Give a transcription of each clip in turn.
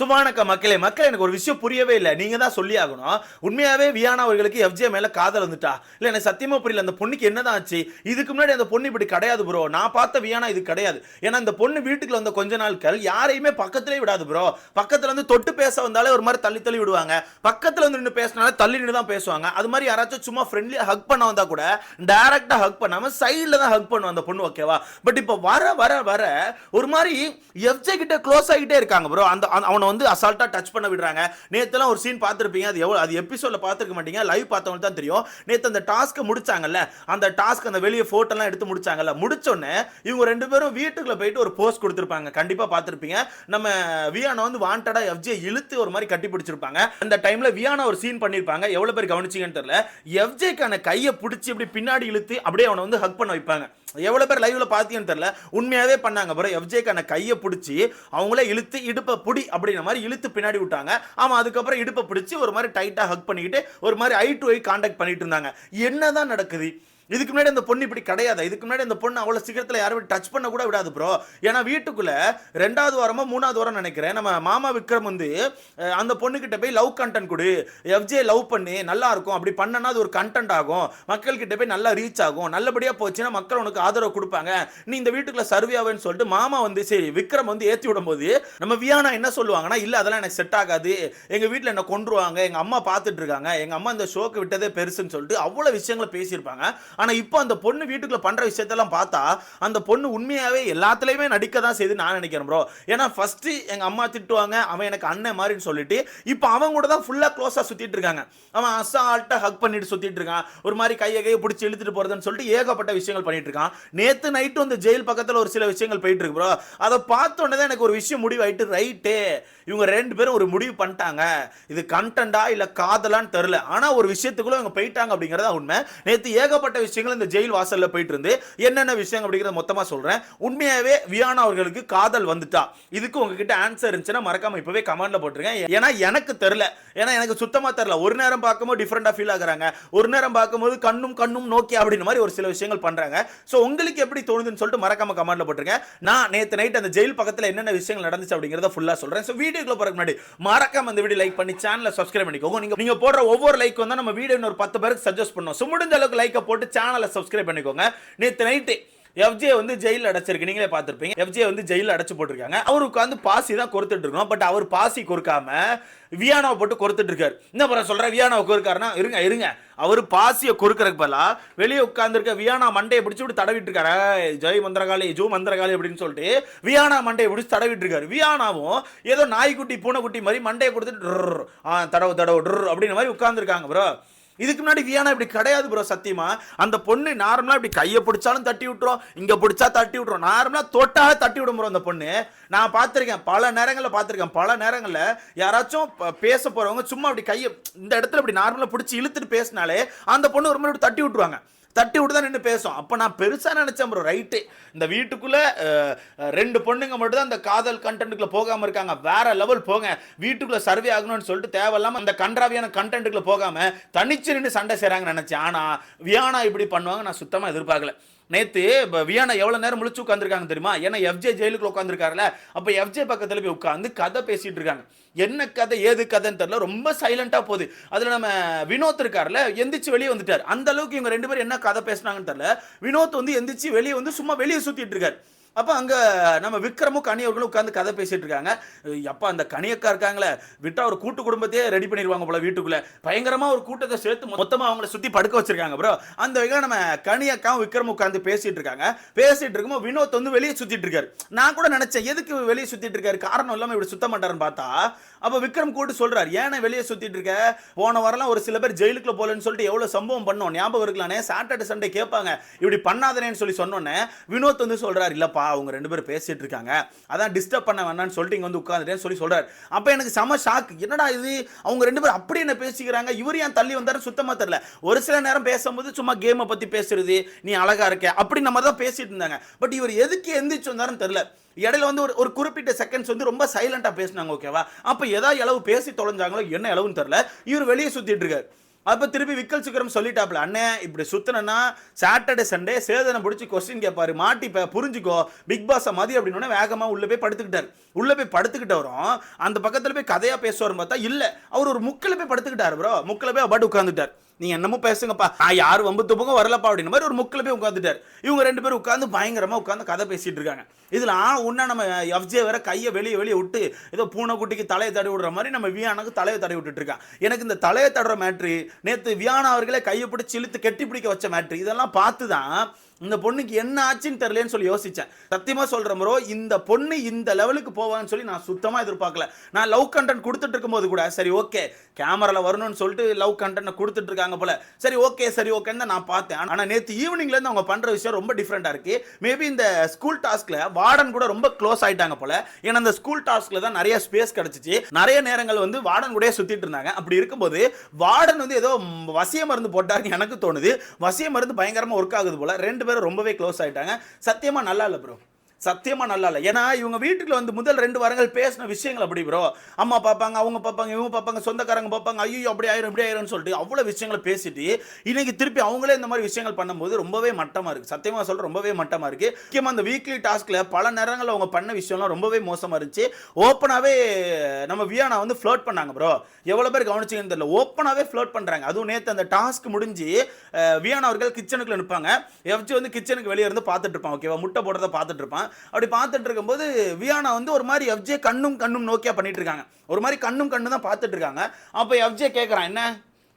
சுமானக்க மக்களே மக்கள் எனக்கு ஒரு விஷயம் புரியவே இல்லை. நீங்கள் தான் சொல்லி ஆகணும். உண்மையாகவே வியானா அவர்களுக்கு எஃப்ஜே மேலே காதல் வந்துட்டா? இல்லை எனக்கு சத்தியமா புரியல அந்த பொண்ணுக்கு என்னதான் ஆச்சு? இதுக்கு முன்னாடி அந்த பொண்ணு இப்படி கிடையாது ப்ரோ நான் பார்த்த வியானா இது கிடையாது. ஏன்னா அந்த பொண்ணு வீட்டுக்குள்ள வந்த கொஞ்ச நாட்கள் யாரையுமே பக்கத்திலே விடாது ப்ரோ பக்கத்தில் வந்து தொட்டு பேச வந்தாலே ஒரு மாதிரி தள்ளி தள்ளி விடுவாங்க. பக்கத்தில் வந்து நின்று பேசினாலே தள்ளி நின்று தான் பேசுவாங்க. அது மாதிரி யாராச்சும் சும்மா ஃப்ரெண்ட்லியாக ஹக் பண்ண வந்தால் கூட டேரெக்டாக ஹக் பண்ணாமல் சைடில் தான் ஹக் பண்ணும் அந்த பொண்ணு ஓகேவா பட் இப்போ வர வர வர ஒரு மாதிரி எஃப்ஜே கிட்ட க்ளோஸ் ஆகிட்டே இருக்காங்க ப்ரோ அந்த அவனை அவனை வந்து அசால்ட்டாக டச் பண்ண விடுறாங்க. நேற்றுலாம் ஒரு சீன் பார்த்துருப்பீங்க. அது எவ்வளோ அது எபிசோடில் பார்த்துருக்க மாட்டீங்க. லைவ் பார்த்தவங்க தான் தெரியும். நேற்று அந்த டாஸ்க்கை முடிச்சாங்கல்ல. அந்த டாஸ்க் அந்த வெளியே ஃபோட்டோலாம் எடுத்து முடிச்சாங்கல்ல. முடிச்சோடனே இவங்க ரெண்டு பேரும் வீட்டுக்குள்ள போயிட்டு ஒரு போஸ்ட் கொடுத்துருப்பாங்க. கண்டிப்பாக பார்த்துருப்பீங்க. நம்ம வியானா வந்து வாண்டடா எஃப்ஜே இழுத்து ஒரு மாதிரி கட்டி பிடிச்சிருப்பாங்க. அந்த டைமில் வியானா ஒரு சீன் பண்ணியிருப்பாங்க எவ்வளோ பேர் கவனிச்சிங்கன்னு தெரியல. எஃப்ஜேக்கான கையை பிடிச்சி இப்படி பின்னாடி இழுத்து அப்படியே அவனை வந்து ஹக் பண்ண வைப்பாங்க. எவ்வளோ பேர் லைவ்ல பார்த்தீங்கன்னு தெரியல. உண்மையாகவே பண்ணாங்க. பிறகு எஃப்ஜேக்கான கையை பிடிச்சி அவங்களே இழுத்து இடுப்பை பிடி அப்படின்ற மாதிரி இழுத்து பின்னாடி விட்டாங்க. ஆமாம் அதுக்கப்புறம் இடுப்பை பிடிச்சி ஒரு மாதிரி டைட்டாக ஹக் பண்ணிக்கிட்டு ஒரு மாதிரி ஐ டு ஐ காண்டாக்ட் பண்ணிட்டு இருந்தாங்க. என்னதான் நடக்குது? இதுக்கு முன்னாடி அந்த பொண்ணு இப்படி கிடையாது? இதுக்கு முன்னாடி அந்த பொண்ணு அவ்வளோ சீக்கிரத்தில் யாரும் டச் பண்ண கூட விடாது ப்ரோ ஏன்னா வீட்டுக்குள்ளே ரெண்டாவது வாரமோ மூணாவது வாரம் நினைக்கிறேன் நம்ம மாமா விக்ரம் வந்து அந்த பொண்ணுக்கிட்ட போய் லவ் கண்டென்ட் கொடு. எஃப்ஜே லவ் பண்ணி நல்லா இருக்கும். அப்படி பண்ணனா அது ஒரு கண்டென்ட் ஆகும். மக்கள்கிட்ட போய் நல்லா ரீச் ஆகும். நல்லபடியாக போச்சுன்னா மக்கள் உனக்கு ஆதரவு கொடுப்பாங்க. நீ இந்த வீட்டுக்குள்ளே சர்வே ஆவேன்னு சொல்லிட்டு மாமா வந்து சரி விக்ரம் வந்து ஏற்றி விடும்போது நம்ம வியானா என்ன சொல்லுவாங்கன்னா இல்லை அதெல்லாம் எனக்கு செட் ஆகாது. எங்கள் வீட்டில் என்ன கொண்டுருவாங்க எங்கள் அம்மா பார்த்துட்டு இருக்காங்க. எங்கள் அம்மா இந்த ஷோக்கு விட்டதே பெருசுன்னு சொல்லிட்டு அவ்வளோ விஷயங்களை பேசியிருப்பாங்க. ஆனால் இப்போ அந்த பொண்ணு வீட்டுக்குள்ள பண்ணுற விஷயத்தெல்லாம் பார்த்தா அந்த பொண்ணு உண்மையாகவே எல்லாத்துலேயுமே நடிக்க தான் செய்து நான் நினைக்கிறேன் ப்ரோ ஏன்னா ஃபஸ்ட்டு எங்கள் அம்மா திட்டுவாங்க அவன் எனக்கு அண்ணன் மாதிரின்னு சொல்லிட்டு இப்போ அவன் கூட தான் ஃபுல்லாக க்ளோஸாக சுற்றிட்டு இருக்காங்க. அவன் அசால்ட்டாக ஹக் பண்ணிட்டு சுற்றிட்டு இருக்கான். ஒரு மாதிரி கையை கையை பிடிச்சி இழுத்துட்டு போகிறதுன்னு சொல்லிட்டு ஏகப்பட்ட விஷயங்கள் பண்ணிட்டு இருக்கான். நேற்று நைட்டு அந்த ஜெயில் பக்கத்தில் ஒரு சில விஷயங்கள் போயிட்டு இருக்கு ப்ரோ அதை பார்த்தோன்னே தான் எனக்கு ஒரு விஷயம் முடிவாயிட்டு ரைட்டே இவங்க ரெண்டு பேரும் ஒரு முடிவு பண்ணிட்டாங்க. இது கண்டென்ட்டா இல்லை காதலான்னு தெரில ஆனால் ஒரு விஷயத்துக்குள்ள இவங்க போயிட்டாங்க அப்படிங்கிறதா உண்மை. நேற்று ஏகப்பட்ட விஷயங்கள் இந்த ஜெயில் வாசல்ல போயிட்டு இருந்து என்னென்ன விஷயம் அப்படிங்கிறத மொத்தமா சொல்றேன். உண்மையாவே வியானா அவர்களுக்கு காதல் வந்துட்டா. இதுக்கு உங்ககிட்ட ஆன்சர் இருந்துச்சுன்னா மறக்காம இப்பவே கமெண்ட்ல போட்டிருக்கேன் ஏன்னா எனக்கு தெரியல. ஏன்னா எனக்கு சுத்தமா தெரியல. ஒரு நேரம் பார்க்கும்போது டிஃப்ரெண்டா ஃபீல் ஆகுறாங்க. ஒரு நேரம் பார்க்கும்போது கண்ணும் கண்ணும் நோக்கி அப்படின்னு மாதிரி ஒரு சில விஷயங்கள் பண்றாங்க. சோ உங்களுக்கு எப்படி தோணுதுன்னு சொல்லிட்டு மறக்காம கமெண்ட்ல போட்டிருக்கேன் நான் நேத்து நைட் அந்த ஜெயில் பக்கத்துல என்னென்ன விஷயங்கள் நடந்துச்சு அப்படிங்கறத ஃபுல்லா சொல்றேன். சோ வீடியோக்குள்ள போறதுக்கு முன்னாடி மறக்காம அந்த வீடியோ லைக் பண்ணி சேனலை சப்ஸ்கிரைப் பண்ணிக்கோங்க. நீங்க நீங்க போடுற ஒவ்வொரு லைக் வந்தா நம்ம வீடியோ ஒரு பத்து பேருக்கு சஜஸ்ட் பண்ணுவோம் ஸோ முடிஞ்ச அளவுக்கு லைக்கை போட்டு சேனலை சப்ஸ்கிரைப் பண்ணிக்கோங்க. நேற்று நைட்டு எஃப்ஜே வந்து ஜெயிலில் அடைச்சிருக்கு. நீங்களே பார்த்துருப்பீங்க. எஃப்ஜே வந்து ஜெயிலில் அடைச்சு போட்டிருக்காங்க. அவர் உட்காந்து பாசி தான் கொடுத்துட்டு இருக்கணும் பட் அவர் பாசி கொடுக்காம வியானாவை போட்டு கொடுத்துட்டு இருக்காரு. என்ன பண்ண சொல்ற? வியானாவை கொடுக்காருன்னா இருங்க இருங்க. அவர் பாசியை கொடுக்கறக்கு பதிலா வெளியே உட்காந்துருக்க வியானா மண்டையை பிடிச்சி விட்டு தடவிட்டு இருக்காரு. ஜெய் மந்திரகாளி ஜூ மந்திரகாளி அப்படின்னு சொல்லிட்டு வியானா மண்டையை பிடிச்சி தடவிட்டு இருக்காரு. வியானாவும் ஏதோ நாய்க்குட்டி பூனைக்குட்டி மாதிரி மண்டையை கொடுத்துட்டு ஆ தடவு தடவு டுர் அப்படின்னு மாதிரி உட்காந்துருக்காங்க ப்ரோ இதுக்கு முன்னாடி வியானா இப்படி கிடையாது ப்ரோ சத்தியமா. அந்த பொண்ணு நார்மலா இப்படி கையை பிடிச்சாலும் தட்டி விட்டுரும் இங்க பிடிச்சா தட்டி விட்டுரும். நார்மலா தொட்டாக தட்டி விடும் ப்ரோ அந்த பொண்ணு. நான் பார்த்துருக்கேன் பல நேரங்களில் பார்த்துருக்கேன் பல நேரங்களில் யாராச்சும் பேச போறவங்க சும்மா அப்படி கையை இந்த இடத்துல இப்படி நார்மலாக பிடிச்சி இழுத்துட்டு பேசினாலே அந்த பொண்ணு ஒரு மாதிரி இப்படி தட்டி விட்டுருவாங்க. தட்டி விட்டு தான் நின்று பேசும். அப்போ நான் பெருசாக நினச்சேன் ப்ரோ ரைட்டு இந்த வீட்டுக்குள்ளே ரெண்டு பொண்ணுங்க மட்டும் தான் காதல் கண்டென்ட்டுக்குள்ளே போகாமல் இருக்காங்க. வேற லெவல் போங்க. வீட்டுக்குள்ளே சர்வே ஆகணும்னு சொல்லிட்டு தேவையில்லாமல் அந்த கன்றாவியான கண்டென்ட்டுக்குள்ளே போகாமல் தனிச்சு நின்று சண்டை செய்கிறாங்கன்னு நினச்சேன். ஆனால் வியானா இப்படி பண்ணுவாங்க நான் சுத்தமாக எதிர்பார்க்கல. நேத்து இப்ப வியானா எவ்வளவு நேரம் முழிச்சு உட்காந்துருக்காங்க தெரியுமா? ஏன்னா எஃப்ஜே ஜெயிலுக்குள்ள உட்காந்துருக்காருல அப்ப எஃப்ஜே பக்கத்துல போய் உட்காந்து கதை பேசிட்டு இருக்காங்க. என்ன கதை ஏது கதைன்னு தெரியல. ரொம்ப சைலண்டா போகுது. அதுல நம்ம வினோத் இருக்காருல எந்திரிச்சு வெளியே வந்துட்டார். அந்த அளவுக்கு இவங்க ரெண்டு பேரும் என்ன கதை பேசுனாங்கன்னு தெரியல. வினோத் வந்து எந்திரிச்சு வெளியே வந்து சும்மா வெளியே சுத்திட்டு இருக்காரு. அப்போ அங்கே நம்ம விக்ரமும் கனியவர்களும் உட்காந்து கதை பேசிட்டு இருக்காங்க. அப்பா அந்த கனியக்கா இருக்காங்களே. விட்டா ஒரு கூட்டு குடும்பத்தையே ரெடி பண்ணிடுவாங்க போல வீட்டுக்குள்ளே. பயங்கரமாக ஒரு கூட்டத்தை சேர்த்து மொத்தமாக அவங்கள சுற்றி படுக்க வச்சிருக்காங்க ப்ரோ அந்த வகையில் நம்ம கனியக்காவும் விக்ரம் உட்காந்து பேசிட்டு இருக்காங்க. பேசிட்டு இருக்கும்போது வினோத் வந்து வெளியே சுற்றிட்டு இருக்காரு. நான் கூட நினச்சேன் எதுக்கு வெளியே சுற்றிட்டு இருக்காரு? காரணம் இல்லாமல் இப்படி சுத்த மாட்டாருன்னு பார்த்தா அப்போ விக்ரம் கூட்டு சொல்கிறார் ஏன்னா வெளியே சுற்றிட்டு இருக்க? போன வாரம்லாம் ஒரு சில பேர் ஜெயிலுக்குள்ள போகலன்னு சொல்லிட்டு எவ்வளோ சம்பவம் பண்ணோம். ஞாபகம் இருக்கலானே சாட்டர்டே சண்டே கேட்பாங்க. இப்படி பண்ணாதனேன்னு சொல்லி சொன்னோன்னே வினோத் வந்து சொல்கிறார் இல்லைப்பா அவங்க ரெண்டு பேரும் பேசிட்டு இருக்காங்க. அதான் டிஸ்டர்ப் பண்ண வேணாம்னு சொல்லிட்டு இங்கே வந்து உட்காந்துட்டேன்னு சொல்லி சொல்கிறார் அப்போ எனக்கு செம ஷாக் என்னடா இது? அவங்க ரெண்டு பேரும் அப்படி என்ன பேசிக்கிறாங்க? இவர் ஏன் தள்ளி வந்தாரு சுத்தமாக தெரில ஒரு சில நேரம் பேசும்போது சும்மா கேமை பற்றி பேசுறது நீ அழகாக இருக்க அப்படி நம்ம தான் பேசிட்டு இருந்தாங்க. பட் இவர் எதுக்கு எந்திரிச்சு வந்தாருன்னு தெரில இடையில வந்து ஒரு ஒரு குறிப்பிட்ட செகண்ட்ஸ் வந்து ரொம்ப சைலண்டாக பேசினாங்க ஓகேவா அப்போ ஏதாவது அளவு பேசி தொலைஞ்சாங்களோ என்ன அளவுன்னு தெரில இவர் வெளியே சுற்றிட்டு இருக்காரு. அப்போ திருப்பி விக்கல் சுக்கரம் சொல்லிட்டாப்ல அண்ணே இப்படி சுத்தினா சாட்டர்டே சண்டே சேதனை பிடிச்சி கொஸ்டின் கேட்பாரு மாட்டிப்ப புரிஞ்சுக்கோ. பிக் பாஸ் மதி அப்படின்னு வேகமாக உள்ளே போய் படுத்துக்கிட்டாரு. உள்ளே போய் படுத்துக்கிட்டவரும் அந்த பக்கத்தில் போய் கதையாக பேசுவார்னு பார்த்தா இல்லை அவர் ஒரு முக்கில் போய் படுத்துக்கிட்டாரு ப்ரோ முக்கில் போய் அப்பாட்டு உட்காந்துட்டார் நீங்க என்னமோ பேசுங்கப்பா. நான் யார் வம்பு துப்புங்க வரலப்பா அப்படின்ற மாதிரி ஒரு முக்கில் போய் உட்காந்துட்டார் இவங்க ரெண்டு பேரும் உட்காந்து பயங்கரமா உட்காந்து கதை பேசிட்டு இருக்காங்க. இதுல ஆ உன்ன நம்ம எஃப்ஜே வேற கையை வெளியே வெளியே விட்டு ஏதோ பூனைக்குட்டிக்கு தலையை தடவி விடுற மாதிரி நம்ம வியானாக்கு தலையை தடவி விட்டுட்டு இருக்கான் எனக்கு இந்த தலையை தடுற மேட்ரு நேற்று வியானா அவர்களே கையை பிடிச்சி இழுத்து கெட்டி பிடிக்க வச்ச மேட்ரு இதெல்லாம் பார்த்து தான் இந்த பொண்ணுக்கு என்ன ஆச்சுன்னு தெரியலன்னு சொல்லி யோசிச்சேன். சத்தியமா சொல்றேன் ப்ரோ இந்த பொண்ணு இந்த லெவலுக்கு போவான்னு சொல்லி நான் சுத்தமா எதிர்பார்க்கல. நான் லவ் கண்டென்ட் கொடுத்துட்டு இருக்கும்போது கூட சரி ஓகே கேமரால வரணும்னு சொல்லிட்டு லவ் கண்டென்ட் கொடுத்துட்டு இருக்காங்க போல. சரி ஓகே சரி ஓகேன்னு தான் நான் பார்த்தேன். ஆனா நேத்து ஈவினிங்ல இருந்து அவங்க பண்ற விஷயம் ரொம்ப டிஃப்ரெண்டா இருக்கு. மேபி இந்த ஸ்கூல் டாஸ்க்ல வார்டன் கூட ரொம்ப க்ளோஸ் ஆயிட்டாங்க போல. ஏன்னா அந்த ஸ்கூல் டாஸ்க்ல தான் நிறைய ஸ்பேஸ் கிடைச்சிச்சு. நிறைய நேரங்கள் வந்து வார்டன் கூட சுத்திட்டு இருந்தாங்க. அப்படி இருக்கும்போது வார்டன் வந்து ஏதோ வசிய மருந்து போட்டாருன்னு எனக்கு தோணுது. வசிய மருந்து பயங்கரமா ஒர்க் ஆகுது போல. ரெண்டு பேரும் ரொம்பவே க்ளோஸ் ஆயிட்டாங்க. சத்தியமா நல்லா இல்லை ப்ரோ சத்தியமாக நல்லா இல்லை. ஏன்னா இவங்க வீட்டுக்குள்ள வந்து முதல் ரெண்டு வாரங்கள் பேசின விஷயங்கள் அப்படி ப்ரோ அம்மா பார்ப்பாங்க அவங்க பார்ப்பாங்க இவங்க பார்ப்பாங்க சொந்தக்காரங்க பார்ப்பாங்க ஐயோ அப்படி ஆயிரும் இப்படி ஆயிரும்னு சொல்லிட்டு அவ்வளோ விஷயங்களை பேசிட்டு இன்னைக்கு திருப்பி அவங்களே இந்த மாதிரி விஷயங்கள் பண்ணும்போது ரொம்பவே மட்டமாக இருக்குது சத்தியமாக சொல்ற ரொம்பவே மட்டமாக இருக்குது முக்கியமாக அந்த வீக்லி டாஸ்கில் பல நேரங்களில் அவங்க பண்ண விஷயம்லாம் ரொம்பவே மோசமாக இருந்துச்சு. ஓப்பனாகவே நம்ம வியானா வந்து ஃப்ளோட் பண்ணாங்க ப்ரோ எவ்வளோ பேர் கவனிச்சிங்கன்னு தெரியல. ஓப்பனாகவே ஃப்ளோட் பண்ணுறாங்க அதுவும் நேற்று அந்த டாஸ்க் முடிஞ்சு வியானா அவர்கள் கிச்சனுக்குள்ள நிற்பாங்க எஃப்ஜி வந்து கிச்சனுக்கு வெளியே இருந்து பார்த்துட்டு இருப்பான் ஓகேவா முட்டை போடுறத பார்த்துட்டு இருப்பான். அப்படி பார்த்துட்டு இருக்கும்போது வியானா வந்து ஒரு மாதிரி எஃப்ஜே கண்ணும் கண்ணும் நோக்கியா பண்ணிட்டு இருக்காங்க ஒரு மாதிரி கண்ணும் கண்ணு தான் பார்த்துட்டு இருக்காங்க அப்போ எஃப்ஜே கேட்குறான் என்ன?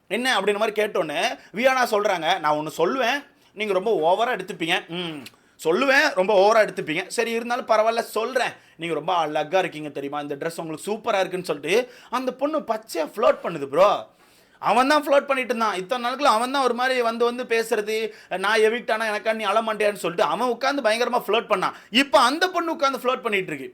என்ன? அப்படின்ற மாதிரி கேட்டோன்னே வியானா சொல்கிறாங்க நான் ஒன்று சொல்லுவேன். நீங்கள் ரொம்ப ஓவராக எடுத்துப்பீங்க. ம் சொல்லுவேன். ரொம்ப ஓவராக எடுத்துப்பீங்க. சரி இருந்தாலும் பரவாயில்ல சொல்கிறேன் நீங்கள் ரொம்ப அழகாக இருக்கீங்க தெரியுமா? இந்த ட்ரெஸ் உங்களுக்கு சூப்பராக இருக்குன்னு சொல்லிட்டு அந்த பொண்ணு பச்சையாக ஃப்ளோட் பண்ணுது ப்ரோ அவன் தான் ஃப்ளோட் பண்ணிட்டு இருந்தான். இத்தனை நாளுக்குள்ள அவன் தான் ஒரு மாதிரி வந்து வந்து பேசுறது. நான் எவிக்ட் எனக்கா நீ அழமாட்டியான்னு சொல்லிட்டு அவன் உட்காந்து பயங்கரமாக ஃப்ளோட் பண்ணான். இப்போ அந்த பொண்ணு உட்காந்து ஃப்ளோட் பண்ணிட்டு இருக்கு.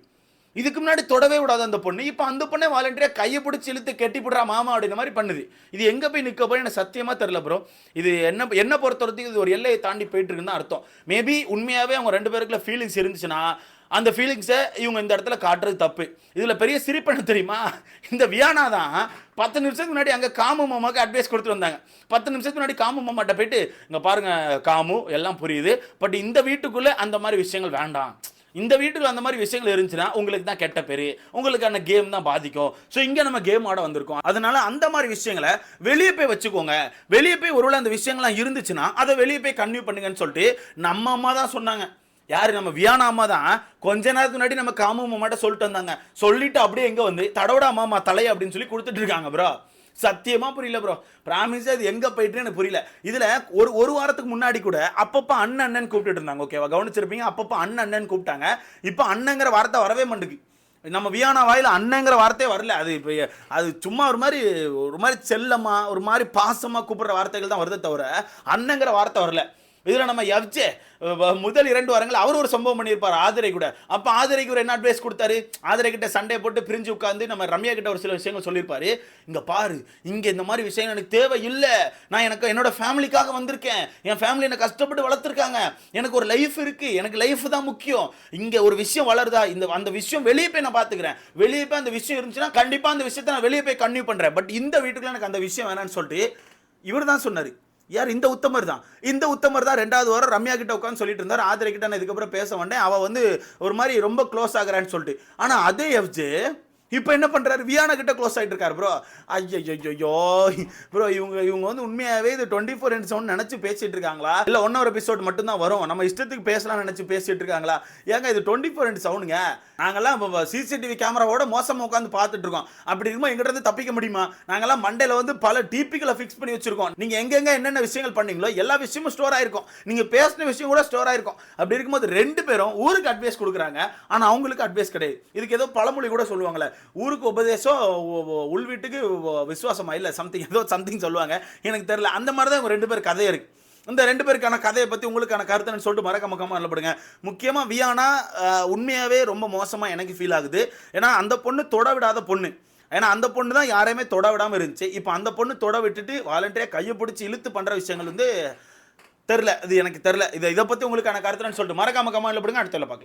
இதுக்கு முன்னாடி தொடவே விடாத அந்த பொண்ணு. இப்போ அந்த பொண்ணே வாலண்டியாக கையை பிடிச்சி இழுத்து கெட்டி போடுறா மாமா அப்படின்ற மாதிரி பண்ணுது. இது எங்கே போய் நிற்க போய் எனக்கு சத்தியமாக தெரில ப்ரோ இது என்ன என்ன பொறுத்தவரைக்கும் இது ஒரு எல்லையை தாண்டி போயிட்டு இருக்குன்னு தான் அர்த்தம். மேபி உண்மையாகவே அவங்க ரெண்டு பேருக்குள்ள ஃபீலிங்ஸ் இருந்துச்சுன்னா அந்த ஃபீலிங்ஸை இவங்க இந்த இடத்துல காட்டுறது தப்பு. இதில் பெரிய சிரிப்பு தெரியுமா? இந்த வியானா தான் பத்து நிமிஷத்துக்கு முன்னாடி அங்கே காமு மாமாவுக்கு அட்வைஸ் கொடுத்துட்டு வந்தாங்க. பத்து நிமிஷத்துக்கு முன்னாடி காமு மாமாட்ட போயிட்டு இங்கே பாருங்கள் காமு எல்லாம் புரியுது. பட் இந்த வீட்டுக்குள்ளே அந்த மாதிரி விஷயங்கள் வேண்டாம். இந்த வீட்டுக்கு அந்த மாதிரி விஷயங்கள் இருந்துச்சுன்னா உங்களுக்கு தான் கெட்ட பேர். உங்களுக்கான கேம் தான் பாதிக்கும். ஸோ இங்கே நம்ம கேம் ஆட வந்திருக்கோம். அதனால அந்த மாதிரி விஷயங்களை வெளியே போய் வச்சுக்கோங்க. வெளியே போய் ஒருவேளை அந்த விஷயங்கள்லாம் இருந்துச்சுன்னா அதை வெளியே போய் கன்வியூ பண்ணுங்கன்னு சொல்லிட்டு நம்ம அம்மா தான் சொன்னாங்க. யார்? நம்ம வியானா அம்மா தான். கொஞ்ச நேரத்துக்கு முன்னாடி நம்ம காமு மாமாட்ட சொல்லிட்டு வந்தாங்க. சொல்லிட்டு அப்படியே எங்கே வந்து தடவடா அம்மா தலை அப்படின்னு சொல்லி கொடுத்துட்டு இருக்காங்க ப்ரோ சத்தியமா புரியல ப்ரோ பிராமிஸ் அது எங்கே போயிட்டு எனக்கு புரியல. இதில் ஒரு ஒரு வாரத்துக்கு முன்னாடி கூட அப்பப்போ அண்ணன் அண்ணன் கூப்பிட்டு இருந்தாங்க ஓகேவா கவனிச்சிருப்பீங்க அப்பப்போ அண்ணன் அண்ணன் கூப்பிட்டாங்க. இப்போ அண்ணங்கிற வார்த்தை வரவே மாட்டேங்குது. நம்ம வியானா வாயில் அண்ணங்கிற வார்த்தையே வரல. அது இப்போ அது சும்மா ஒரு மாதிரி ஒரு மாதிரி செல்லமாக ஒரு மாதிரி பாசமாக கூப்பிட்ற வார்த்தைகள் தான் வருதே தவிர அண்ணங்கிற வார்த்தை வரல. இதில் நம்ம எஃப்ஜே முதல் இரண்டு வாரங்கள் அவர் ஒரு சம்பவம் பண்ணியிருப்பார் ஆதிரை கூட. அப்போ ஆதிரைக்கு ஒரு என்ன அட்வைஸ் கொடுத்தாரு? ஆதிரை கிட்ட சண்டை போட்டு பிரிஞ்சு உட்காந்து நம்ம ரம்யா கிட்ட ஒரு சில விஷயங்கள் சொல்லியிருப்பாரு. இங்கே பாரு இங்கே இந்த மாதிரி விஷயம் எனக்கு தேவை இல்லை நான் எனக்கு என்னோட ஃபேமிலிக்காக வந்திருக்கேன். என் ஃபேமிலி என்ன கஷ்டப்பட்டு வளர்த்துருக்காங்க. எனக்கு ஒரு லைஃப் இருக்குது எனக்கு லைஃப் தான் முக்கியம். இங்கே ஒரு விஷயம் வளருதா? இந்த அந்த விஷயம் வெளியே போய் நான் பார்த்துக்கிறேன் வெளியே போய் அந்த விஷயம் இருந்துச்சுன்னா கண்டிப்பாக அந்த விஷயத்தை நான் வெளியே போய் கன்வியூ பண்ணுறேன் பட் இந்த வீட்டுக்குள்ள எனக்கு அந்த விஷயம் வேணாம்னு சொல்லிட்டு இவர் தான் சொன்னார். யார்? இந்த உத்தமர் தான். இந்த உத்தமர் தான் ரெண்டாவது வாரம் ரம்யா கிட்ட உட்காந்து சொல்லிட்டு இருந்தார். ஆதிரை கிட்ட நான் இதுக்கப்புறம் பேச வந்தேன். அவள் வந்து ஒரு மாதிரி ரொம்ப க்ளோஸ் ஆகுறான்னு சொல்லிட்டு. ஆனால் அதே எஃப்ஜே இப்போ என்ன பண்ணுறாரு வியானா கிட்ட க்ளோஸ் ஆகிட்டு இருக்காரு ப்ரோ ஐயோ ப்ரோ இவங்க இவங்க வந்து உண்மையாகவே இது டுவெண்ட்டி ஃபோர் இன்ட் செவன் நினச்சி பேசிட்டு இருக்காங்களா? இல்லை ஒன் ஹவர் எபிசோட் மட்டும்தான் வரும். நம்ம இஷ்டத்துக்கு பேசலாம் நினச்சி பேசிட்டு இருக்காங்களா? ஏங்க இது டுவெண்ட்டி ஃபோர் இன்ட் செவனுங்க இப்போ சிசிடிவி கேமராவோட மோசமாக உட்காந்து பார்த்துட்டு இருக்கோம். அப்படி இருக்கும்போது எங்கிட்ட இருந்து தப்பிக்க முடியுமா? நாங்கள்லாம் மண்டையில் வந்து பல டிபிக்களை ஃபிக்ஸ் பண்ணி வச்சிருக்கோம். நீங்கள் எங்கெங்க என்னென்ன விஷயங்கள் பண்ணீங்களோ எல்லா விஷயமும் ஸ்டோர் ஆயிருக்கும். நீங்கள் பேசின விஷயம் கூட ஸ்டோர் ஆயிருக்கும். அப்படி இருக்கும்போது ரெண்டு பேரும் ஊருக்கு அட்வைஸ் கொடுக்குறாங்க. ஆனால் அவங்களுக்கு அட்வைஸ் கிடையாது. இதுக்கு ஏதோ பழமொழி கூட சொல்லுவாங்களே ஊருக்கு உபதேசம் உள் வீட்டுக்கு விசுவாசமா? இல்லை சம்திங் ஏதோ சம்திங் சொல்லுவாங்க. எனக்கு தெரியல. அந்த மாதிரி தான் ரெண்டு பேர் கதை இருக்கு. இந்த ரெண்டு பேருக்கான கதையை பற்றி உங்களுக்கான கருத்துன்னு சொல்லிட்டு மறக்காம மக்கமாக நல்லப்படுங்க முக்கியமாக வியானா உண்மையாகவே ரொம்ப மோசமாக எனக்கு ஃபீல் ஆகுது. ஏன்னா அந்த பொண்ணு தொட விடாத பொண்ணு. ஏன்னா அந்த பொண்ணு தான் யாரையுமே தொட விடாமல் இருந்துச்சு. இப்போ அந்த பொண்ணு தொட விட்டுட்டு வாலண்டியாக கையை பிடிச்சி இழுத்து பண்ணுற விஷயங்கள் வந்து தெரில இது எனக்கு தெரில இதை இதை பற்றி உங்களுக்கான கருத்துன்னு சொல்லிட்டு மறக்காம கமெண்ட்ல போடுங்க. அடுத்த பார்க்கலாம்.